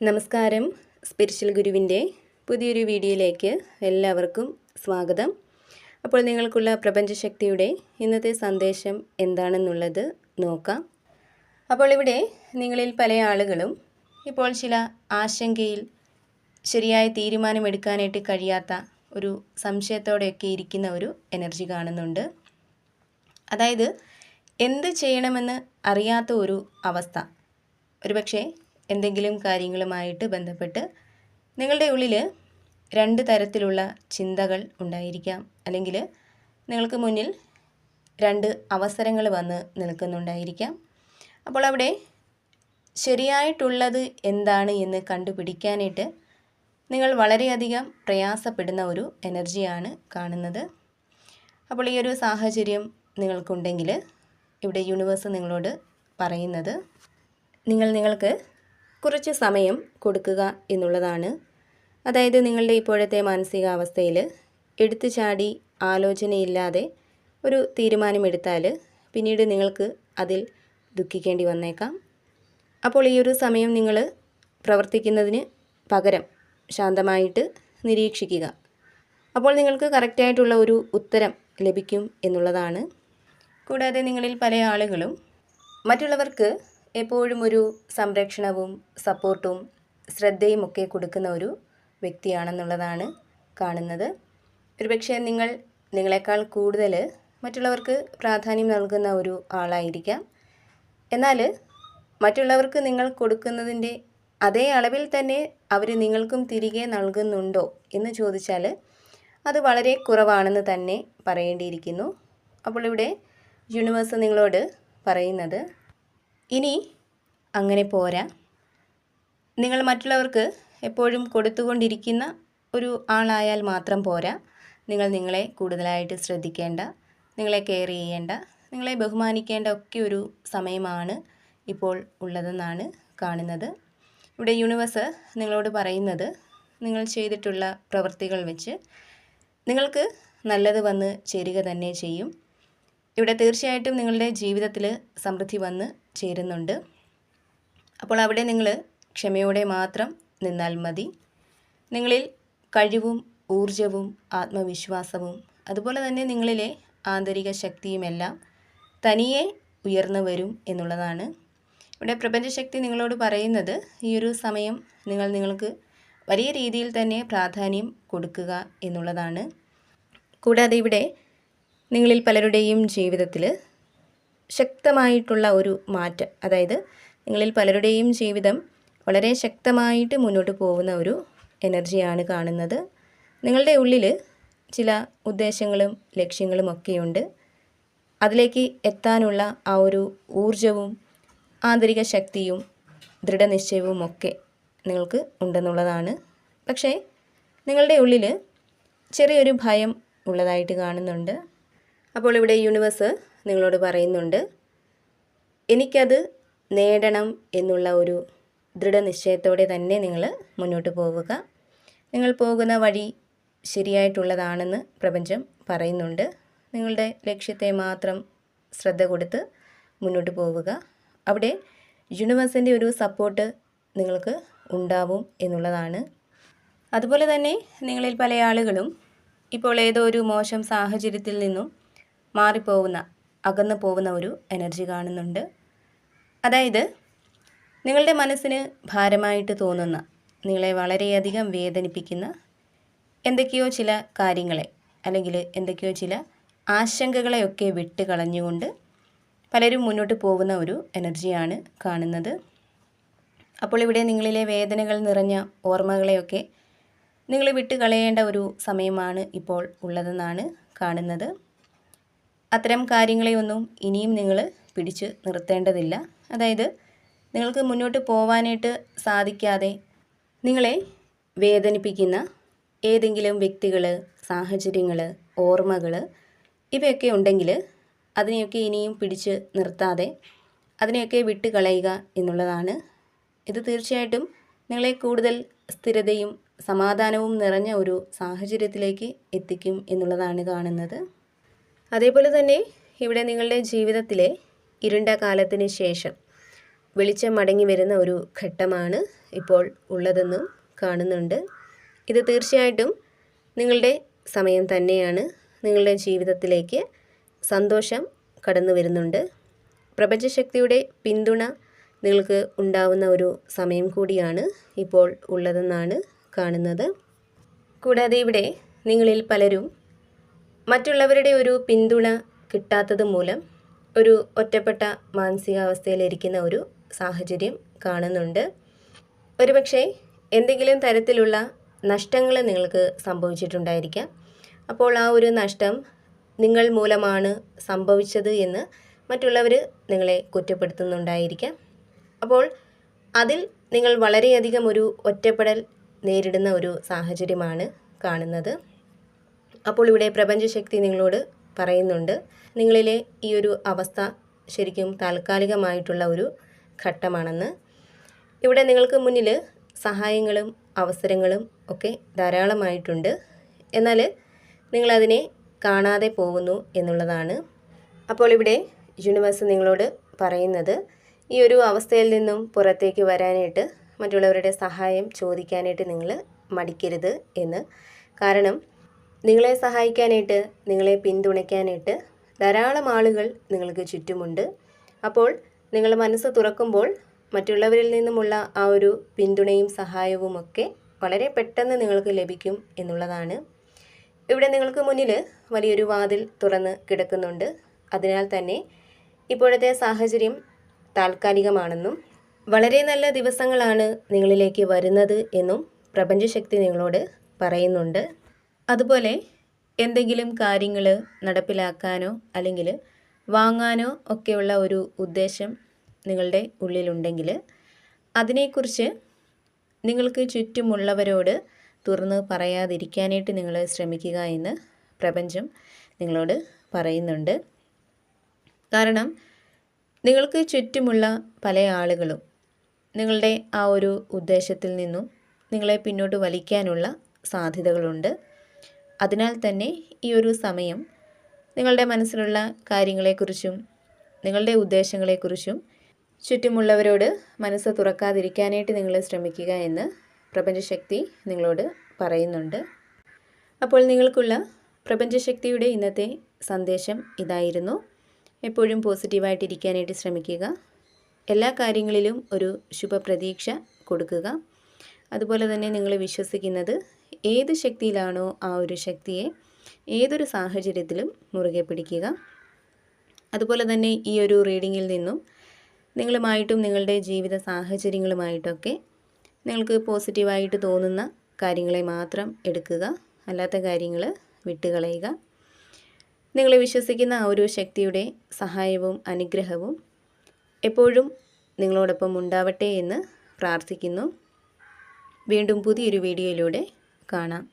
നമസ്കാരം. സ്പിരിച്വൽ ഗുരുവിന്റെ പുതിയൊരു വീഡിയോയിലേക്ക് എല്ലാവർക്കും സ്വാഗതം. അപ്പോൾ നിങ്ങൾക്കുള്ള പ്രപഞ്ചശക്തിയുടെ ഇന്നത്തെ സന്ദേശം എന്താണെന്നുള്ളത് നോക്കാം. അപ്പോൾ ഇവിടെ നിങ്ങളിൽ പല ആളുകളും ഇപ്പോൾ ചില ആശങ്കയിൽ ശരിയായ തീരുമാനമെടുക്കാനായിട്ട് കഴിയാത്ത ഒരു സംശയത്തോടെയൊക്കെ ഇരിക്കുന്ന ഒരു എനർജി കാണുന്നുണ്ട്. അതായത് എന്ത് ചെയ്യണമെന്ന് അറിയാത്ത ഒരു അവസ്ഥ. ഒരുപക്ഷെ എന്തെങ്കിലും കാര്യങ്ങളുമായിട്ട് ബന്ധപ്പെട്ട് നിങ്ങളുടെ ഉള്ളിൽ രണ്ട് തരത്തിലുള്ള ചിന്തകൾ ഉണ്ടായിരിക്കാം. അല്ലെങ്കിൽ നിങ്ങൾക്ക് മുന്നിൽ രണ്ട് അവസരങ്ങൾ വന്ന് നിൽക്കുന്നുണ്ടായിരിക്കാം. അപ്പോൾ അവിടെ ശരിയായിട്ടുള്ളത് എന്താണ് എന്ന് കണ്ടുപിടിക്കാനായിട്ട് നിങ്ങൾ വളരെയധികം പ്രയാസപ്പെടുന്ന ഒരു എനർജിയാണ് കാണുന്നത്. അപ്പോൾ ഈ ഒരു സാഹചര്യം നിങ്ങൾക്കുണ്ടെങ്കിൽ ഇവിടെ യൂണിവേഴ്സ് നിങ്ങളോട് പറയുന്നത് നിങ്ങൾ നിങ്ങൾക്ക് കുറച്ച് സമയം കൊടുക്കുക എന്നുള്ളതാണ്. അതായത് നിങ്ങളുടെ ഇപ്പോഴത്തെ മാനസികാവസ്ഥയിൽ എടുത്തു ചാടി ആലോചനയില്ലാതെ ഒരു തീരുമാനമെടുത്താൽ പിന്നീട് നിങ്ങൾക്ക് അതിൽ ദുഃഖിക്കേണ്ടി വന്നേക്കാം. അപ്പോൾ ഈ ഒരു സമയം നിങ്ങൾ പ്രവർത്തിക്കുന്നതിന് പകരം ശാന്തമായിട്ട് നിരീക്ഷിക്കുക. അപ്പോൾ നിങ്ങൾക്ക് കറക്റ്റായിട്ടുള്ള ഒരു ഉത്തരം ലഭിക്കും എന്നുള്ളതാണ്. കൂടാതെ നിങ്ങളിൽ പല ആളുകളും മറ്റുള്ളവർക്ക് എപ്പോഴും ഒരു സംരക്ഷണവും സപ്പോർട്ടും ശ്രദ്ധയും ഒക്കെ കൊടുക്കുന്ന ഒരു വ്യക്തിയാണെന്നുള്ളതാണ് കാണുന്നത്. ഒരുപക്ഷെ നിങ്ങൾ നിങ്ങളെക്കാൾ കൂടുതൽ മറ്റുള്ളവർക്ക് പ്രാധാന്യം നൽകുന്ന ഒരു ആളായിരിക്കാം. എന്നാൽ മറ്റുള്ളവർക്ക് നിങ്ങൾ കൊടുക്കുന്നതിന്റെ അതേ അളവിൽ തന്നെ അവർ നിങ്ങൾക്കും തിരികെ നൽകുന്നുണ്ടോ എന്ന് ചോദിച്ചാൽ അത് വളരെ കുറവാണെന്ന് തന്നെ പറയേണ്ടിയിരിക്കുന്നു. അപ്പോൾ ഇവിടെ യൂണിവേഴ്സ് നിങ്ങളോട് പറയുന്നത് ഇനി അങ്ങനെ പോരാ. നിങ്ങൾ മറ്റുള്ളവർക്ക് എപ്പോഴും കൊടുത്തുകൊണ്ടിരിക്കുന്ന ഒരു ആളായാൽ മാത്രം പോരാ. നിങ്ങൾ നിങ്ങളെ കൂടുതലായിട്ട് ശ്രദ്ധിക്കേണ്ട നിങ്ങളെ കെയർ ചെയ്യേണ്ട നിങ്ങളെ ബഹുമാനിക്കേണ്ട ഒക്കെ ഒരു സമയമാണ് ഇപ്പോൾ ഉള്ളതെന്നാണ് കാണുന്നത്. ഇവിടെ യൂണിവേഴ്സ് നിങ്ങളോട് പറയുന്നത് നിങ്ങൾ ചെയ്തിട്ടുള്ള പ്രവൃത്തികൾ വെച്ച് നിങ്ങൾക്ക് നല്ലത് വന്ന് ചേരുക തന്നെ ചെയ്യും. ഇവിടെ തീർച്ചയായിട്ടും നിങ്ങളുടെ ജീവിതത്തിൽ സമൃദ്ധി വന്ന് ചേരുന്നുണ്ട്. അപ്പോൾ അവിടെ നിങ്ങൾ ക്ഷമയോടെ മാത്രം നിന്നാൽ മതി. നിങ്ങളിൽ കഴിവും ഊർജവും ആത്മവിശ്വാസവും അതുപോലെ തന്നെ നിങ്ങളിലെ ആന്തരിക ശക്തിയുമെല്ലാം തനിയെ ഉയർന്നു വരും എന്നുള്ളതാണ്. ഇവിടെ പ്രപഞ്ചശക്തി നിങ്ങളോട് പറയുന്നത് ഈ ഒരു സമയം നിങ്ങൾ നിങ്ങൾക്ക് വലിയ രീതിയിൽ തന്നെ പ്രാധാന്യം കൊടുക്കുക എന്നുള്ളതാണ്. കൂടാതെ ഇവിടെ നിങ്ങളിൽ പലരുടെയും ജീവിതത്തിൽ ശക്തമായിട്ടുള്ള ഒരു മാറ്റം അതായത് നിങ്ങളിൽ പലരുടെയും ജീവിതം വളരെ ശക്തമായിട്ട് മുന്നോട്ട് പോകുന്ന ഒരു എനർജിയാണ് കാണുന്നത്. നിങ്ങളുടെ ഉള്ളിൽ ചില ഉദ്ദേശങ്ങളും ലക്ഷ്യങ്ങളും ഒക്കെയുണ്ട്. അതിലേക്ക് എത്താനുള്ള ആ ഒരു ഊർജവും ആന്തരിക ശക്തിയും ദൃഢനിശ്ചയവും ഒക്കെ നിങ്ങൾക്ക് ഉണ്ടെന്നുള്ളതാണ്. പക്ഷേ നിങ്ങളുടെ ഉള്ളിൽ ചെറിയൊരു ഭയം ഉള്ളതായിട്ട് കാണുന്നുണ്ട്. അപ്പോൾ ഇവിടെ യൂണിവേഴ്സ് നിങ്ങളോട് പറയുന്നുണ്ട്. എനിക്കത് നേടണം എന്നുള്ള ഒരു ദൃഢനിശ്ചയത്തോടെ തന്നെ നിങ്ങൾ മുന്നോട്ട് പോവുക. നിങ്ങൾ പോകുന്ന വഴി ശരിയായിട്ടുള്ളതാണെന്ന് പ്രപഞ്ചം പറയുന്നുണ്ട്. നിങ്ങളുടെ ലക്ഷ്യത്തെ മാത്രം ശ്രദ്ധ കൊടുത്ത് മുന്നോട്ട് പോവുക. അവിടെ യൂണിവേഴ്സിന്റെ ഒരു സപ്പോർട്ട് നിങ്ങൾക്ക് ഉണ്ടാവും എന്നുള്ളതാണ്. അതുപോലെ തന്നെ നിങ്ങളിൽ പല ആളുകളും ഇപ്പോൾ ഏതോ ഒരു മോശം സാഹചര്യത്തിൽ നിന്നും മാറിപ്പോകുന്ന അകന്നു പോകുന്ന ഒരു എനർജി കാണുന്നുണ്ട്. അതായത് നിങ്ങളുടെ മനസ്സിന് ഭാരമായിട്ട് തോന്നുന്ന നിങ്ങളെ വളരെയധികം വേദനിപ്പിക്കുന്ന എന്തൊക്കെയോ ചില കാര്യങ്ങളെ അല്ലെങ്കിൽ എന്തൊക്കെയോ ചില ആശങ്കകളെയൊക്കെ വിട്ട് കളഞ്ഞുകൊണ്ട് പലരും മുന്നോട്ട് പോകുന്ന ഒരു എനർജിയാണ് കാണുന്നത്. അപ്പോൾ ഇവിടെ നിങ്ങളിലെ വേദനകൾ നിറഞ്ഞ ഓർമ്മകളെയൊക്കെ നിങ്ങൾ വിട്ട് കളയേണ്ട ഒരു സമയമാണ് ഇപ്പോൾ ഉള്ളതെന്നാണ് കാണുന്നത്. അത്തരം കാര്യങ്ങളെയൊന്നും ഇനിയും നിങ്ങൾ പിടിച്ച് നിർത്തേണ്ടതില്ല. അതായത് നിങ്ങൾക്ക് മുന്നോട്ട് പോവാനായിട്ട് സാധിക്കാതെ നിങ്ങളെ വേദനിപ്പിക്കുന്ന ഏതെങ്കിലും വ്യക്തികൾ സാഹചര്യങ്ങൾ ഓർമ്മകൾ ഇവയൊക്കെ ഉണ്ടെങ്കിൽ അതിനെയൊക്കെ ഇനിയും പിടിച്ച് നിർത്താതെ അതിനെയൊക്കെ വിട്ട് കളയുക എന്നുള്ളതാണ്. ഇത് തീർച്ചയായിട്ടും നിങ്ങളെ കൂടുതൽ സ്ഥിരതയും സമാധാനവും നിറഞ്ഞ ഒരു സാഹചര്യത്തിലേക്ക് എത്തിക്കും എന്നുള്ളതാണ് കാണുന്നത്. അതേപോലെ തന്നെ ഇവിടെ നിങ്ങളുടെ ജീവിതത്തിലെ ഇരുണ്ട കാലത്തിന് ശേഷം വെളിച്ചം മടങ്ങി വരുന്ന ഒരു ഘട്ടമാണ് ഇപ്പോൾ ഉള്ളതെന്നും കാണുന്നുണ്ട്. ഇത് തീർച്ചയായിട്ടും നിങ്ങളുടെ സമയം തന്നെയാണ്. നിങ്ങളുടെ ജീവിതത്തിലേക്ക് സന്തോഷം കടന്നു വരുന്നുണ്ട്. പ്രപഞ്ചശക്തിയുടെ പിന്തുണ നിങ്ങൾക്ക് ഉണ്ടാവുന്ന ഒരു സമയം കൂടിയാണ് ഇപ്പോൾ ഉള്ളതെന്നാണ് കാണുന്നത്. കൂടാതെ ഇവിടെ നിങ്ങളിൽ പലരും മറ്റുള്ളവരുടെ ഒരു പിന്തുണ കിട്ടാത്തത് മൂലം ഒരു ഒറ്റപ്പെട്ട മാനസികാവസ്ഥയിലിരിക്കുന്ന ഒരു സാഹചര്യം കാണുന്നുണ്ട്. ഒരുപക്ഷെ എന്തെങ്കിലും തരത്തിലുള്ള നഷ്ടങ്ങൾ നിങ്ങൾക്ക് സംഭവിച്ചിട്ടുണ്ടായിരിക്കാം. അപ്പോൾ ആ ഒരു നഷ്ടം നിങ്ങൾ മൂലമാണ് സംഭവിച്ചത് എന്ന് മറ്റുള്ളവർ നിങ്ങളെ കുറ്റപ്പെടുത്തുന്നുണ്ടായിരിക്കാം. അപ്പോൾ അതിൽ നിങ്ങൾ വളരെയധികം ഒരു ഒറ്റപ്പെടൽ നേരിടുന്ന ഒരു സാഹചര്യമാണ് കാണുന്നത്. അപ്പോൾ ഇവിടെ പ്രപഞ്ചശക്തി നിങ്ങളോട് പറയുന്നുണ്ട്. നിങ്ങളിലെ ഈ ഒരു അവസ്ഥ ശരിക്കും താൽക്കാലികമായിട്ടുള്ള ഒരു ഘട്ടമാണെന്ന്. ഇവിടെ നിങ്ങൾക്ക് മുന്നിൽ സഹായങ്ങളും അവസരങ്ങളും ഒക്കെ ധാരാളമായിട്ടുണ്ട്. എന്നാൽ നിങ്ങളതിനെ കാണാതെ പോകുന്നു എന്നുള്ളതാണ്. അപ്പോൾ ഇവിടെ യൂണിവേഴ്സ് നിങ്ങളോട് പറയുന്നത് ഈ ഒരു അവസ്ഥയിൽ നിന്നും പുറത്തേക്ക് വരാനായിട്ട് മറ്റുള്ളവരുടെ സഹായം ചോദിക്കാനായിട്ട് നിങ്ങൾ മടിക്കരുത് എന്ന്. കാരണം നിങ്ങളെ സഹായിക്കാനായിട്ട് നിങ്ങളെ പിന്തുണയ്ക്കാനായിട്ട് ധാരാളം ആളുകൾ നിങ്ങൾക്ക് ചുറ്റുമുണ്ട്. അപ്പോൾ നിങ്ങൾ മനസ്സ് തുറക്കുമ്പോൾ മറ്റുള്ളവരിൽ നിന്നുമുള്ള ആ ഒരു പിന്തുണയും സഹായവും ഒക്കെ വളരെ പെട്ടെന്ന് നിങ്ങൾക്ക് ലഭിക്കും എന്നുള്ളതാണ്. ഇവിടെ നിങ്ങൾക്ക് മുന്നിൽ വലിയൊരു വാതിൽ തുറന്ന് കിടക്കുന്നുണ്ട്. അതിനാൽ തന്നെ ഇപ്പോഴത്തെ സാഹചര്യം താൽക്കാലികമാണെന്നും വളരെ നല്ല ദിവസങ്ങളാണ് നിങ്ങളിലേക്ക് വരുന്നത് എന്നും പ്രപഞ്ചശക്തി നിങ്ങളോട് പറയുന്നുണ്ട്. അതുപോലെ എന്തെങ്കിലും കാര്യങ്ങൾ നടപ്പിലാക്കാനോ അല്ലെങ്കിൽ വാങ്ങാനോ ഒക്കെയുള്ള ഒരു ഉദ്ദേശം നിങ്ങളുടെ ഉള്ളിലുണ്ടെങ്കിൽ അതിനെക്കുറിച്ച് നിങ്ങൾക്ക് ചുറ്റുമുള്ളവരോട് തുറന്ന് പറയാതിരിക്കാനായിട്ട് നിങ്ങൾ ശ്രമിക്കുക എന്ന് പ്രപഞ്ചം നിങ്ങളോട് പറയുന്നുണ്ട്. കാരണം നിങ്ങൾക്ക് ചുറ്റുമുള്ള പല ആളുകളും നിങ്ങളുടെ ആ ഒരു ഉദ്ദേശത്തിൽ നിന്നും നിങ്ങളെ പിന്നോട്ട് വലിക്കാനുള്ള സാധ്യതകളുണ്ട്. അതിനാൽ തന്നെ ഈ ഒരു സമയം നിങ്ങളുടെ മനസ്സിലുള്ള കാര്യങ്ങളെക്കുറിച്ചും നിങ്ങളുടെ ഉദ്ദേശങ്ങളെക്കുറിച്ചും ചുറ്റുമുള്ളവരോട് മനസ്സ് തുറക്കാതിരിക്കാനായിട്ട് നിങ്ങൾ ശ്രമിക്കുക എന്ന് പ്രപഞ്ചശക്തി നിങ്ങളോട് പറയുന്നുണ്ട്. അപ്പോൾ നിങ്ങൾക്കുള്ള പ്രപഞ്ചശക്തിയുടെ ഇന്നത്തെ സന്ദേശം ഇതായിരുന്നു. എപ്പോഴും പോസിറ്റീവായിട്ടിരിക്കാനായിട്ട് ശ്രമിക്കുക. എല്ലാ കാര്യങ്ങളിലും ഒരു ശുഭപ്രതീക്ഷ കൊടുക്കുക. അതുപോലെ തന്നെ നിങ്ങൾ വിശ്വസിക്കുന്നത് ഏത് ശക്തിയിലാണോ ആ ഒരു ശക്തിയെ ഏതൊരു സാഹചര്യത്തിലും മുറുകെ പിടിക്കുക. അതുപോലെ തന്നെ ഈ ഒരു റീഡിങ്ങിൽ നിന്നും നിങ്ങളുമായിട്ടും നിങ്ങളുടെ ജീവിത സാഹചര്യങ്ങളുമായിട്ടൊക്കെ നിങ്ങൾക്ക് പോസിറ്റീവായിട്ട് തോന്നുന്ന കാര്യങ്ങളെ മാത്രം എടുക്കുക. അല്ലാത്ത കാര്യങ്ങൾ വിട്ടുകളയുക. നിങ്ങൾ വിശ്വസിക്കുന്ന ആ ഒരു ശക്തിയുടെ സഹായവും അനുഗ്രഹവും എപ്പോഴും നിങ്ങളോടൊപ്പം ഉണ്ടാവട്ടെ എന്ന് പ്രാർത്ഥിക്കുന്നു. വീണ്ടും പുതിയൊരു വീഡിയോയിലൂടെ കാണാം.